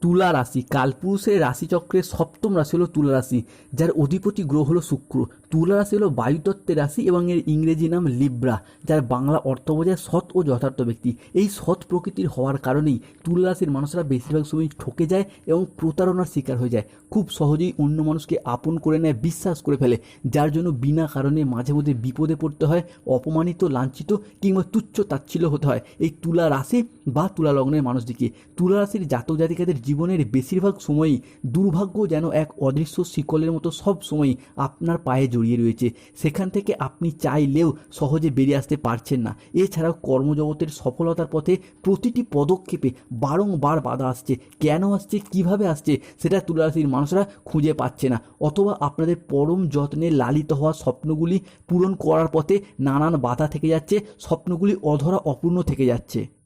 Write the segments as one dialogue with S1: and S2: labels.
S1: তুলা রাশি। কালপুরুষের রাশিচক্রের সপ্তম রাশি হলো তুলা রাশি যার অধিপতি গ্রহ হলো শুক্র। তুলা রাশি হলো বায়ুতত্ত্বের রাশি এবং এর ইংরেজি নাম লিব্রা, যার বাংলা অর্থ বোঝায় সৎ ও যথার্থ ব্যক্তি। এই সৎ প্রকৃতির হওয়ার কারণেই তুলা রাশির মানুষরা বেশিরভাগ সময় ঠকে যায় এবং প্রতারণার শিকার হয়ে যায়। খুব সহজেই অন্য মানুষকে আপন করে নেয়, বিশ্বাস করে ফেলে, যার জন্য বিনা কারণে মাঝে মধ্যে বিপদে পড়তে হয়, অপমানিত, লাঞ্ছিত কিংবা তুচ্ছ তাচ্ছিল্য হতে হয়। এই তুলা রাশি বা তুলা লগ্নের মানুষটিকে তুলা রাশির জাতক জাতিকাদের জীবনের বেশিরভাগ সময়ই দুর্ভাগ্য যেন এক অদৃশ্য শিকলের মতো সব সময়ই আপনার পায়ে জড়িয়ে রয়েছে। সেখান থেকে আপনি চাইলেও সহজে বেরিয়ে আসতে পারছেন না। এছাড়াও কর্মজগতের সফলতার পথে প্রতিটি পদক্ষেপে বারংবার বাধা আসছে। কেন আসছে? কীভাবে আসছে? সেটা তুলা রাশির মানুষরা খুঁজে পাচ্ছে না। অথবা আপনাদের পরম যত্নে লালিত হওয়া স্বপ্নগুলি পূরণ করার পথে নানান বাধা থেকে যাচ্ছে। স্বপ্নগুলি অধরা অপূর্ণ থেকে যাচ্ছে।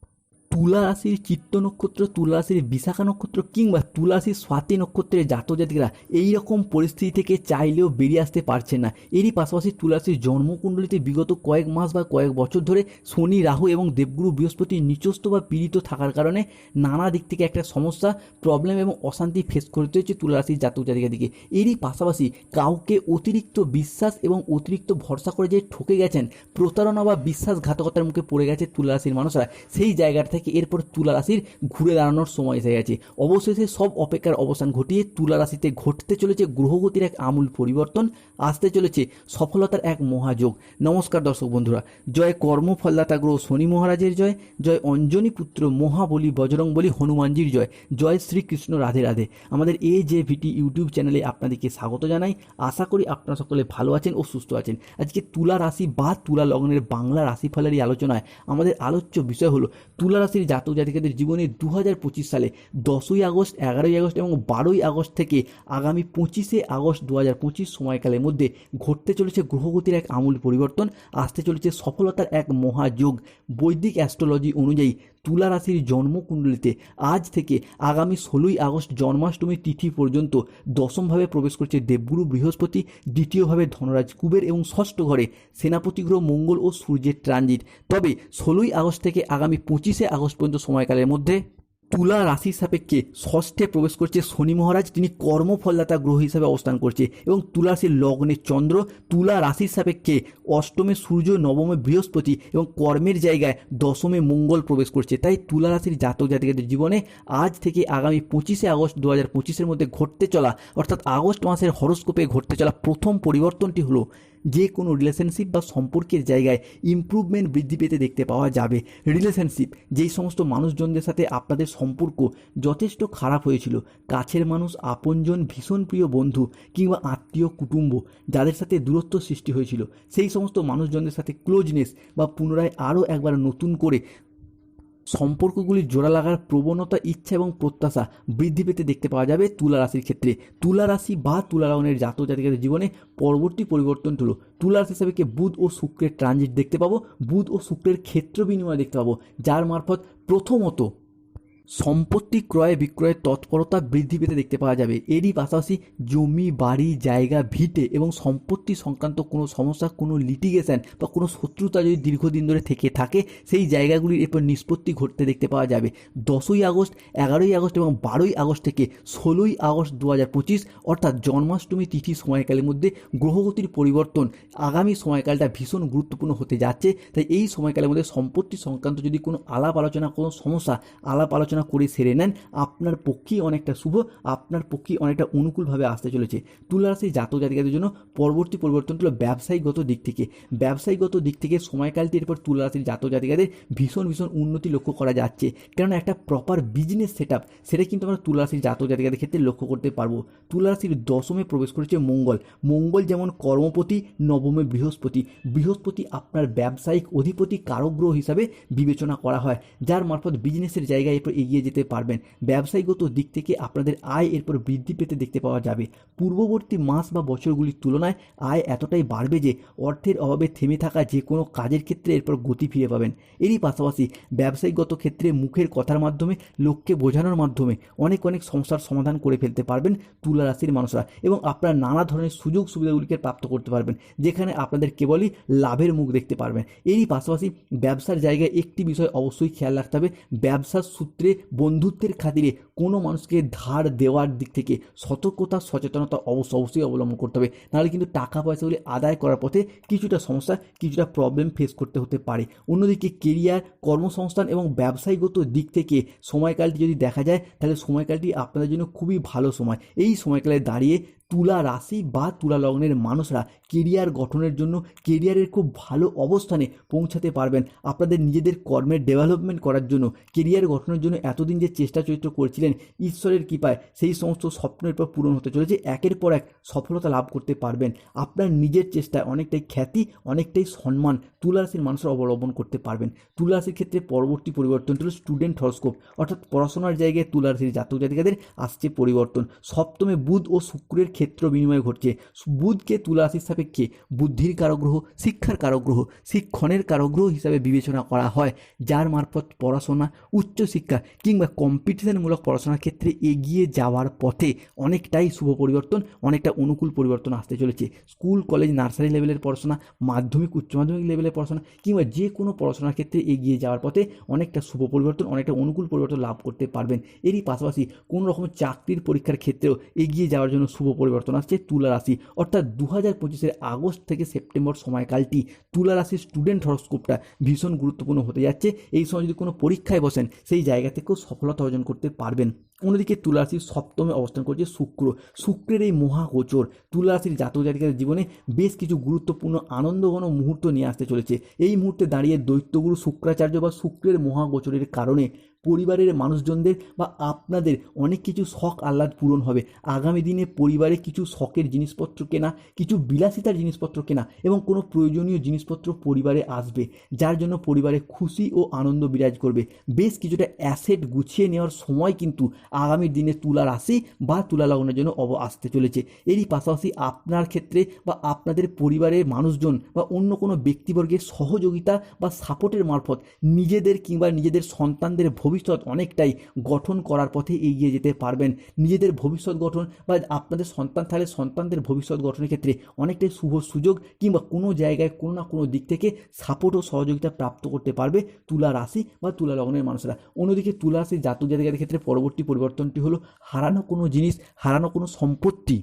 S1: তুলা রাশির চিত্ত নক্ষত্র তুলা রাশির বিশাখা নক্ষত্র কিংবা তুলা স্বাতি নক্ষত্রের জাতক জাতিকরা এইরকম পরিস্থিতি থেকে চাইলেও বেরিয়ে আসতে পারছে না। এরই পাশাপাশি তুলা রাশির জন্মকুণ্ডলিতে বিগত কয়েক মাস বা কয়েক বছর ধরে শনি, রাহু এবং দেবগুরু বৃহস্পতি নিচস্থ বা পীড়িত থাকার কারণে নানা দিক থেকে একটা সমস্যা প্রবলেম এবং অশান্তি ফেস করতে হচ্ছে তুলা রাশির জাতক জাতিকাদিকে এরই পাশাপাশি কাউকে অতিরিক্ত বিশ্বাস এবং অতিরিক্ত ভরসা করে যে ঠকে গেছেন, প্রতারণা বা বিশ্বাসঘাতকতার মুখে পড়ে গেছে তুলা রাশির মানুষরা, সেই জায়গাটা থেকে এরপর তুলা রাশির ঘুরে দাঁড়ানোর সময় এসে গেছে। অবশেষে সব অপেক্ষার অবসান ঘটিয়ে তুলা রাশিতে ঘটতে চলেছে গ্রহগতির এক আমূল পরিবর্তন, আসতে চলেছে সফলতার এক মহাযোগ। নমস্কার দর্শক বন্ধুরা, জয় কর্মফলদাতা গ্রহ শনি মহারাজের জয় জয় অঞ্জনী পুত্র মহাবলী বজরংবলী হনুমানজির জয় জয় শ্রীকৃষ্ণ রাধে রাধে। আমাদের এ জে ভিটি ইউটিউব চ্যানেলে আপনাদেরকে স্বাগত জানাই। আশা করি আপনারা সকলে ভালো আছেন ও সুস্থ আছেন। আজকে তুলা রাশি বা তুলা লগ্নের বাংলা রাশিফলের এই আলোচনায় আমাদের আলোচ্য বিষয় হলো তুলা রাশির জাতক জাতিকাদের জীবনে দু হাজার পঁচিশ সালে দশই আগস্ট, এগারোই আগস্ট এবং বারোই আগস্ট থেকে আগামী পঁচিশে আগস্ট দু হাজার পঁচিশ সময়কালের মধ্যে ঘটতে চলেছে গ্রহগতির এক আমূল পরিবর্তন। আসতে চলেছে সফলতার এক মহাযোগ। বৈদিক অ্যাস্ট্রোলজি অনুযায়ী তুলা রাশির জন্মকুণ্ডলিতে আজ থেকে আগামী ষোলোই আগস্ট জন্মাষ্টমী তিথি পর্যন্ত দশমভাবে প্রবেশ করছে দেবগুরু, বৃহস্পতি, দ্বিতীয়ভাবে ধনরাজ কুবের এবং ষষ্ঠ ঘরে সেনাপতি গ্রহ, মঙ্গল ও সূর্যের ট্রানজিট। তবে ষোলোই আগস্ট থেকে আগামী পঁচিশে আগস্ট পর্যন্ত সময়কালের মধ্যে তুলা রাশির সাপেক্ষে ষষ্ঠে প্রবেশ করছে শনি মহারাজ, তিনি কর্মফলদাতা গ্রহ হিসাবে অবস্থান করছে এবং তুলা রাশির লগ্নে চন্দ্র, তুলা রাশির সাপেক্ষে অষ্টমে সূর্য, নবমে বৃহস্পতি এবং কর্মের জায়গায় দশমে মঙ্গল প্রবেশ করছে। তাই তুলা রাশির জাতক জাতিকাদের জীবনে আজ থেকে আগামী পঁচিশে আগস্ট দু হাজার পঁচিশের মধ্যে ঘটতে চলা, অর্থাৎ আগস্ট মাসের হরস্কোপে ঘটতে চলা প্রথম পরিবর্তনটি হলো যে কোনো রিলেশনশিপ বা সম্পর্কের জায়গায় ইম্প্রুভমেন্ট বৃদ্ধি পেতে দেখতে পাওয়া যাবে। রিলেশনশিপ যেই সমস্ত মানুষজনদের সাথে আপনাদের সম্পর্ক যথেষ্ট খারাপ হয়েছিল, কাছের মানুষ, আপনজন, ভীষণ প্রিয় বন্ধু কিংবা আত্মীয়, কুটুম্ব, যাদের সাথে দূরত্ব সৃষ্টি হয়েছিল, সেই সমস্ত মানুষজনদের সাথে ক্লোজনেস বা পুনরায় আরও একবার নতুন করে সম্পর্কগুলি জোড়া লাগার প্রবণতা, ইচ্ছা এবং প্রত্যাশা বৃদ্ধি পেতে দেখতে পাওয়া যাবে তুলা রাশির ক্ষেত্রে। তুলা রাশি বা তুলা রাউনের জাতক জাতিকাদের জীবনে পরবর্তী পরিবর্তন হলো তুলা রাশি হিসাবে বুধ ও শুক্রের ট্রানজিট দেখতে পাবো। বুধ ও শুক্রের ক্ষেত্র বিনিময় দেখতে পাবো, যার মারফত প্রথমত সম্পত্তি ক্রয় বিক্রয়ের তৎপরতা বৃদ্ধি পেতে দেখতে পাওয়া যাবে। এরই পাশাপাশি জমি, বাড়ি, জায়গা, ভিটে এবং সম্পত্তি সংক্রান্ত কোনো সমস্যা, কোনো লিটিগেশন বা কোনো শত্রুতা যদি দীর্ঘদিন ধরে থেকে থাকে, সেই জায়গাগুলির এরপর নিষ্পত্তি ঘটতে দেখতে পাওয়া যাবে। দশই আগস্ট, এগারোই আগস্ট এবং বারোই আগস্ট থেকে ষোলোই আগস্ট দু হাজার পঁচিশ, অর্থাৎ জন্মাষ্টমী তিথি সময়কালের মধ্যে গ্রহগতির পরিবর্তন আগামী সময়কালটা ভীষণ গুরুত্বপূর্ণ হতে যাচ্ছে। তাই এই সময়কালের মধ্যে সম্পত্তি সংক্রান্ত যদি কোনো আলাপ আলোচনা, কোনো সমস্যা, আলাপ আলোচনা করে সেরে নেন, আপনার পক্ষেই অনেকটা শুভ, আপনার পক্ষেই অনেকটা অনুকূলভাবে আসতে চলেছে। তুলা রাশি জাতক জাতিকাদের জন্য পরবর্তী পরিবর্তন হলো ব্যবসায়িকগত দিক থেকে। ব্যবসায়িকগত দিক থেকে সময়কালটি এরপর তুলা রাশির জাতক জাতিকাদের ভীষণ ভীষণ উন্নতি লক্ষ্য করা যাচ্ছে। কেননা একটা প্রপার বিজনেস সেট আপ সেটা কিন্তু আমরা তুলা রাশির জাতক জাতিকাদের ক্ষেত্রে লক্ষ্য করতে পারব। তুলা রাশির দশমে প্রবেশ করেছে মঙ্গল। মঙ্গল যেমন কর্মপতি, নবমে বৃহস্পতি। বৃহস্পতি আপনার ব্যবসায়িক অধিপতি কারগ্রহ হিসাবে বিবেচনা করা হয়, যার মারফত বিজনেসের জায়গায় এরপর এগিয়ে যেতে পারবেন। ব্যবসায়ীগত দিক থেকে আপনাদের আয় এরপর বৃদ্ধি পেতে দেখতে পাওয়া যাবে। পূর্ববর্তী মাস বা বছরগুলির তুলনায় আয় এতটাই বাড়বে যে অর্থের অভাবে থেমে থাকা যে কোনো কাজের ক্ষেত্রে এরপর গতি ফিরে পাবেন। এরই পাশাপাশি ব্যবসায়িকগত ক্ষেত্রে মুখের কথার মাধ্যমে, লোককে বোঝানোর মাধ্যমে অনেক অনেক সমস্যার সমাধান করে ফেলতে পারবেন তুলা রাশির মানুষরা এবং আপনারা নানা ধরনের সুযোগ সুবিধাগুলিকে প্রাপ্ত করতে পারবেন, যেখানে আপনাদের কেবলই লাভের মুখ দেখতে পারবেন। এরই পাশাপাশি ব্যবসার জায়গায় একটি বিষয় অবশ্যই খেয়াল রাখতে হবে। ব্যবসার সূত্রে বন্ধুত্বের খাতিরে কোনো মানুষকে ধার দেওয়ার দিক থেকে সতর্কতা, সচেতনতা অবশ্য অবশ্যই অবলম্বন করতে হবে। নাহলে কিন্তু টাকা পয়সাগুলি আদায় করার পথে কিছুটা সমস্যা, কিছুটা প্রবলেম ফেস করতে হতে পারে। অন্যদিকে কেরিয়ার কর্মসংস্থান এবং ব্যবসায়ীগত দিক থেকে সময়কালটি যদি দেখা যায়, তাহলে সময়কালটি আপনাদের জন্য খুবই ভালো সময়। এই সময়কালে দাঁড়িয়ে তুলা রাশি বা তুলা লগ্নের মানুষরা কেরিয়ার গঠনের জন্য কেরিয়ারের খুব ভালো অবস্থানে পৌঁছাতে পারবেন। আপনাদের নিজেদের কর্মের ডেভেলপমেন্ট করার জন্য কেরিয়ার গঠনের জন্য এতদিন যে চেষ্টা চরিত্র করছিলেন, ঈশ্বরের কৃপায় সেই সমস্ত স্বপ্নের পর পূরণ হতে চলেছে, একের পর এক সফলতা লাভ করতে পারবেন। আপনার নিজের চেষ্টায় অনেকটাই খ্যাতি, অনেকটাই সম্মান তুলা রাশির মানুষরা অবলম্বন করতে পারবেন। তুলা রাশির ক্ষেত্রে পরবর্তী পরিবর্তন হল স্টুডেন্ট হরস্কোপ অর্থাৎ পড়াশোনার জায়গায় তুলা রাশির জাতক জাতিকাদের আসছে পরিবর্তন। সপ্তমে বুধ ও শুক্রের ক্ষেত্র বিনিময় ঘটছে। বুধকে তুলা রাশির সাপেক্ষে বুদ্ধির কারগ্রহ, শিক্ষার কারগ্রহ, শিক্ষণের কারগ্রহ হিসাবে বিবেচনা করা হয়, যার মারফত পড়াশোনা, উচ্চশিক্ষা কিংবা কম্পিটিশনমূলক পড়াশোনার ক্ষেত্রে এগিয়ে যাওয়ার পথে অনেকটাই শুভ পরিবর্তন, অনেকটা অনুকূল পরিবর্তন আসতে চলেছে। স্কুল, কলেজ, নার্সারি লেভেলের পড়াশোনা, মাধ্যমিক, উচ্চ মাধ্যমিক লেভেলের পড়াশোনা কিংবা যে কোনো পড়াশোনার ক্ষেত্রে এগিয়ে যাওয়ার পথে অনেকটা শুভ পরিবর্তন, অনেকটা অনুকূল পরিবর্তন লাভ করতে পারবেন। এরই পাশাপাশি কোনো রকম চাকরির পরীক্ষার ক্ষেত্রেও এগিয়ে যাওয়ার জন্য শুভ পরিবর্তন আসছে তুলা রাশি। অর্থাৎ দু হাজার পঁচিশের আগস্ট থেকে সেপ্টেম্বর সময়কালটি তুলা রাশির স্টুডেন্ট হরস্কোপটা ভীষণ গুরুত্বপূর্ণ হতে যাচ্ছে। এই সময় যদি কোনো পরীক্ষায় বসেন, সেই জায়গা থেকেও সফলতা অর্জন করতে পারবেন। অন্যদিকে তুলা রাশির সপ্তমে অবস্থান করছে শুক্র। শুক্রের এই মহাগোচর তুলা রাশির জাতক জাতিকাদের জীবনে বেশ কিছু গুরুত্বপূর্ণ আনন্দঘন মুহূর্ত নিয়ে আসতে চলেছে। এই মুহূর্তে দাঁড়িয়ে দৈত্যগুরু শুক্রাচার্য বা শুক্রের মহাগোচরের কারণে পরিবারের মানুষজনদের বা আপনাদের অনেক কিছু শখ আহ্লাদ পূরণ হবে। আগামী দিনে পরিবারে কিছু শখের জিনিসপত্র কেনা, কিছু বিলাসিতার জিনিসপত্র কেনা এবং কোনো প্রয়োজনীয় জিনিসপত্র পরিবারে আসবে, যার জন্য পরিবারে খুশি ও আনন্দ বিরাজ করবে। বেশ কিছুটা অ্যাসেট গুছিয়ে নেওয়ার সময় কিন্তু আগামী দিনে তুলা রাশি বা তুলা লগ্নের জন্য অব আসতে চলেছে। এরই পাশাপাশি আপনার ক্ষেত্রে বা আপনাদের পরিবারের মানুষজন বা অন্য কোনো ব্যক্তিবর্গের সহযোগিতা বা সাপোর্টের মারফত নিজেদের কিংবা নিজেদের সন্তানদের ভবিষ্যৎ অনেকটাই গঠন করার পথে এগিয়ে যেতে পারবেন। নিজেদের ভবিষ্যৎ গঠন বা আপনাদের সন্তান থাকলে সন্তানদের ভবিষ্যৎ গঠনের ক্ষেত্রে অনেকটাই শুভ সুযোগ কিংবা কোনো জায়গায় কোনো না কোনো দিক থেকে সাপোর্ট ও সহযোগিতা প্রাপ্ত করতে পারবে তুলা রাশি বা তুলা লগ্নের মানুষরা। অন্যদিকে তুলা রাশির জাতক জাতিকাদের ক্ষেত্রে পরবর্তী পরিবর্তনটি হলো হারানো কোনো জিনিস, হারানো কোনো সম্পত্তি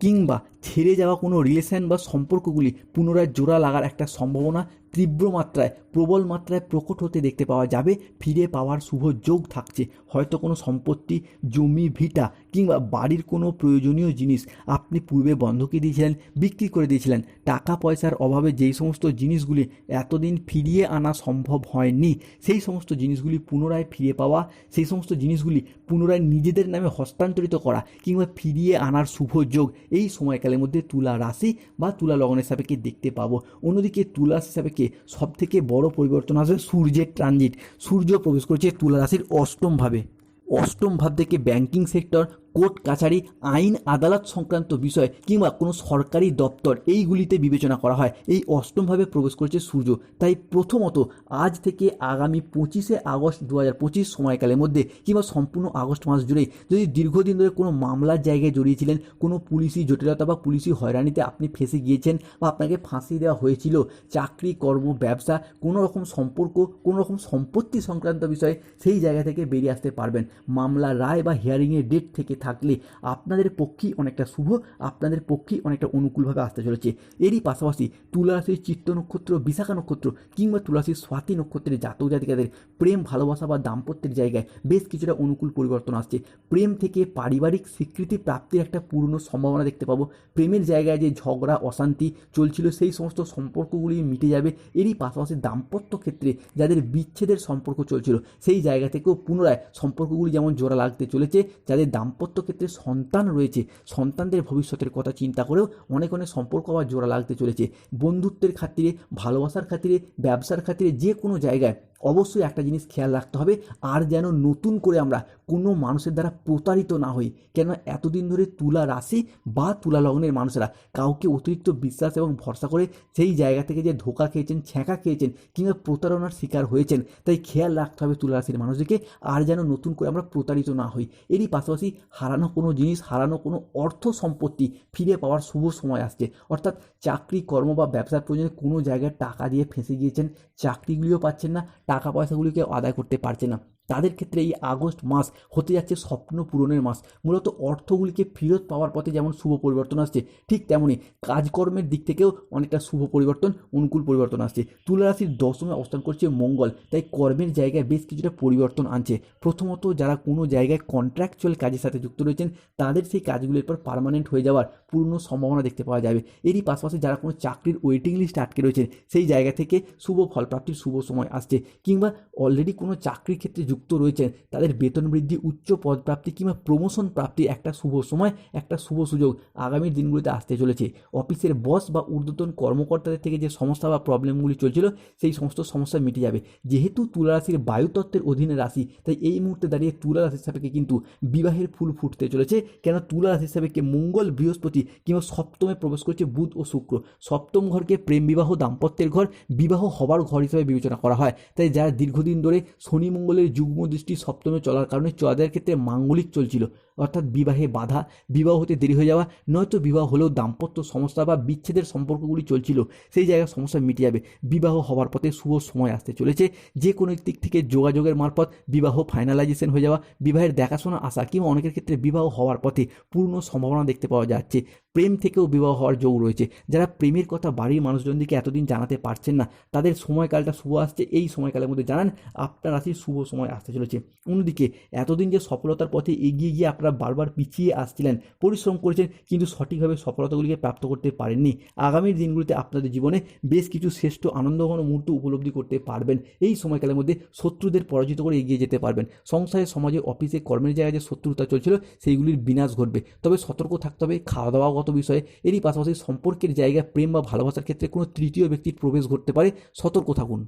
S1: কিংবা ছেড়ে যাওয়া কোনো রিলেশন বা সম্পর্কগুলি পুনরায় জোড়া লাগার একটা সম্ভাবনা তীব্র মাত্রায়, প্রবল মাত্রায় প্রকট হতে দেখতে পাওয়া যাবে। ফিরে পাওয়ার শুভ যোগ থাকছে। হয়তো কোনো সম্পত্তি, জমি, ভিটা কিংবা বাড়ির কোনো প্রয়োজনীয় জিনিস আপনি পূর্বে বন্ধকে দিয়েছিলেন, বিক্রি করে দিয়েছিলেন। টাকা পয়সার অভাবে যেই সমস্ত জিনিসগুলি এতদিন ফিরিয়ে আনা সম্ভব হয়নি, সেই সমস্ত জিনিসগুলি পুনরায় ফিরে পাওয়া, সেই সমস্ত জিনিসগুলি পুনরায় নিজেদের নামে হস্তান্তরিত করা কিংবা ফিরিয়ে আনার শুভ যোগ এই সময়কালের মধ্যে তুলা রাশি বা তুলা লগ্নের সাপেক্ষে দেখতে পাবো। অন্যদিকে তুলা সাপেক্ষে সব থেকে বড় পরিবর্তন আসবে সূর্যের ট্রানজিট সূর্য প্রবেশ করেছে তুলা রাশির অষ্টমভাবে অষ্টম ভাব থেকে ব্যাংকিং সেক্টর কোর্ট কাছারি আইন আদালত সংক্রান্ত বিষয় কিংবা কোনো সরকারি দপ্তর এইগুলিতে বিবেচনা করা হয়। এই অষ্টমভাবে প্রবেশ করেছে সূর্য। তাই প্রথমত আজ থেকে আগামী পঁচিশে আগস্ট দু হাজার পঁচিশ সময়কালের মধ্যে কিংবা সম্পূর্ণ আগস্ট মাস জুড়েই যদি দীর্ঘদিন ধরে কোনো মামলার জায়গায় জড়িয়েছিলেন, কোনো পুলিশি জটিলতা বা পুলিশি হয়রানিতে আপনি ফেঁসে গিয়েছেন বা আপনাকে ফাঁসি দেওয়া হয়েছিল, চাকরি, কর্ম, ব্যবসা, কোনো রকম সম্পর্ক, কোনো রকম সম্পত্তি সংক্রান্ত বিষয়ে সেই জায়গা থেকে বেরিয়ে আসতে পারবেন। মামলা, রায় বা হিয়ারিংয়ের ডেট থেকে থাকলে আপনাদের পক্ষেই অনেকটা শুভ, আপনাদের পক্ষেই অনেকটা অনুকূলভাবে আসতে চলেছে। এরই পাশাপাশি তুলারাশির চিত্ত নক্ষত্র, বিশাখা নক্ষত্র কিংবা তুলারাশির স্বাতি নক্ষত্রের জাতক জাতিকাদের প্রেম, ভালোবাসা বা দাম্পত্যের জায়গায় বেশ কিছুটা অনুকূল পরিবর্তন আসছে। প্রেম থেকে পারিবারিক স্বীকৃতি প্রাপ্তির একটা পূর্ণ সম্ভাবনা দেখতে পাবো। প্রেমের জায়গায় যে ঝগড়া, অশান্তি চলছিল, সেই সমস্ত সম্পর্কগুলি মিটে যাবে। এরই পাশাপাশি দাম্পত্য ক্ষেত্রে যাদের বিচ্ছেদের সম্পর্ক চলছিল, সেই জায়গা থেকেও পুনরায় সম্পর্কগুলি যেমন জোড়া লাগতে চলেছে, যাদের দাম্পত্য ক্ষেত্রে সন্তান রয়েছে, সন্তানদের ভবিষ্যতের কথা চিন্তা করেও অনেক অনেক সম্পর্ক আবার জোড়া লাগতে চলেছে। বন্ধুত্বের খাতিরে, ভালোবাসার খাতিরে, ব্যবসার খাতিরে যে কোনো জায়গায় অবশ্যই একটা জিনিস খেয়াল রাখতে হবে, আর যেন নতুন করে আমরা কোনো মানুষের দ্বারা প্রতারিত না হই। কেন এতদিন ধরে তুলা রাশি বা তুলা লগ্নের মানুষেরা কাউকে অতিরিক্ত বিশ্বাস এবং ভরসা করে সেই জায়গা থেকে যে ধোকা খেয়েছেন, ছ্যাঁকা খেয়েছেন কিংবা প্রতারণার শিকার হয়েছেন, তাই খেয়াল রাখতে হবে তুলা রাশির মানুষদেরকে আর যেন নতুন করে আমরা প্রতারিত না হই। এরই পাশাপাশি হারানো কোনো জিনিস, হারানো কোনো অর্থ সম্পত্তি ফিরে পাওয়ার শুভ সময় আসছে। অর্থাৎ চাকরি, কর্ম বা ব্যবসার প্রয়োজনে কোনো জায়গায় টাকা দিয়ে ফেঁসে গিয়েছেন, চাকরিগুলিও পাচ্ছেন না, টাকা পয়সাগুলিকে আদায় করতে পারছে না। তাদের ক্ষেত্রে এই আগস্ট মাস হতে যাচ্ছে স্বপ্ন পূরণের মাস। মূলত অর্থগুলিকে ফেরত পাওয়ার পথে যেমন শুভ পরিবর্তন আসছে, ঠিক তেমনই কাজকর্মের দিক থেকেও অনেকটা শুভ পরিবর্তন, অনুকূল পরিবর্তন আসছে। তুলা রাশির দশমে অবস্থান করছে মঙ্গল, তাই কর্মের জায়গায় বেশ কিছুটা পরিবর্তন আনছে। প্রথমত যারা কোনো জায়গায় কন্ট্রাকচুয়াল কাজের সাথে যুক্ত রয়েছেন, তাদের সেই কাজগুলির পর পার্মানেন্ট হয়ে যাওয়ার পূর্ণ সম্ভাবনা দেখতে পাওয়া যাবে। এরই পাশাপাশি যারা কোনো চাকরির ওয়েটিং লিস্টে আটকে রয়েছেন, সেই জায়গা থেকে শুভ ফলপ্রাপ্তির শুভ সময় আসছে, কিংবা অলরেডি কোনো চাকরির ক্ষেত্রে যুক্ত রয়েছেন, তাদের বেতন বৃদ্ধি, উচ্চ পদপ্রাপ্তি কিংবা প্রমোশন প্রাপ্তির একটা শুভ সময়, একটা শুভ সুযোগ আগামী দিনগুলিতে আসতে চলেছে। অফিসের বস বা ঊর্ধ্বতন কর্মকর্তাদের থেকে যে সমস্যা বা প্রবলেমগুলি চলছিল, সেই সমস্ত সমস্যা মিটে যাবে। যেহেতু তুলা রাশির বায়ুতত্ত্বের অধীনে রাশি, তাই এই মুহূর্তে দাঁড়িয়ে তুলা রাশির সাপেক্ষে কিন্তু বিবাহের ফুল ফুটতে চলেছে। কেন তুলা রাশির সাপেক্ষে মঙ্গল বৃহস্পতি কিংবা সপ্তমে প্রবেশ করছে বুধ ও শুক্র? সপ্তম ঘরকে প্রেম বিবাহ, দাম্পত্যের ঘর, বিবাহ হবার ঘর হিসেবে বিবেচনা করা হয়। তাই যারা দীর্ঘদিন ধরে শনি মঙ্গলের যুগ্ম দৃষ্টি সপ্তমে চলার কারণে চোয়াদের ক্ষেত্রে মাঙ্গলিক চলছিল। অর্থাৎ বিবাহে বাধা, বিবাহ হতে দেরি হয়ে যাওয়া, নয়তো বিবাহ হলেও দাম্পত্য সমস্যা বা বিচ্ছেদের সম্পর্কগুলি চলছিল, সেই জায়গায় সমস্যা মিটে যাবে। বিবাহ হওয়ার পথে শুভ সময় আসতে চলেছে। যে কোনো দিক থেকে যোগাযোগের মারফত বিবাহ ফাইনালাইজেশন হয়ে যাওয়া, বিবাহের দেখাশোনা আসা কিংবা অনেকের ক্ষেত্রে বিবাহ হওয়ার পথে পূর্ণ সম্ভাবনা দেখতে পাওয়া যাচ্ছে। প্রেম থেকেও বিবাহ হওয়ার যোগ রয়েছে। যারা প্রেমের কথা বাড়ির মানুষজনদেরকে এতদিন জানাতে পারছেন না, তাদের সময়কালটা শুভ আসছে। এই সময়কালের মধ্যে জানান, আপনার রাশির শুভ সময় আসতে চলেছে। অন্যদিকে, এতদিন যে সফলতার পথে এগিয়ে গিয়ে আপনারা বারবার পিছিয়ে আসছিলেন, পরিশ্রম করেছেন, কিন্তু সঠিকভাবে সফলতাগুলিকে প্রাপ্ত করতে পারেননি। আগামী দিনগুলিতে আপনাদের জীবনে বেশ কিছু শ্রেষ্ঠ আনন্দঘন মুহূর্ত উপলব্ধি করতে পারবেন। এই সময়কালের মধ্যে শত্রুদের পরাজিত করে এগিয়ে যেতে পারবেন। সংসারে, সমাজে, অফিসে, কর্মের জায়গায় যে শত্রুতা চলছিল, সেইগুলির বিনাশ ঘটবে। তবে সতর্ক থাকতে হবে খাওয়া দাওয়াগত বিষয়ে। এরই পাশাপাশি সম্পর্কের জায়গায় প্রেম বা ভালোবাসার ক্ষেত্রে কোনো তৃতীয় ব্যক্তির প্রবেশ ঘটতে পারে। সতর্ক থাকুন।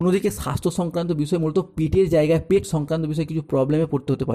S1: অন্যদিকে স্বাস্থ্য সংক্রান্ত বিষয় মূলত পেটের জায়গায়, পেট সংক্রান্ত বিষয়ে কিছু প্রবলেমে পড়তে হতে পারে।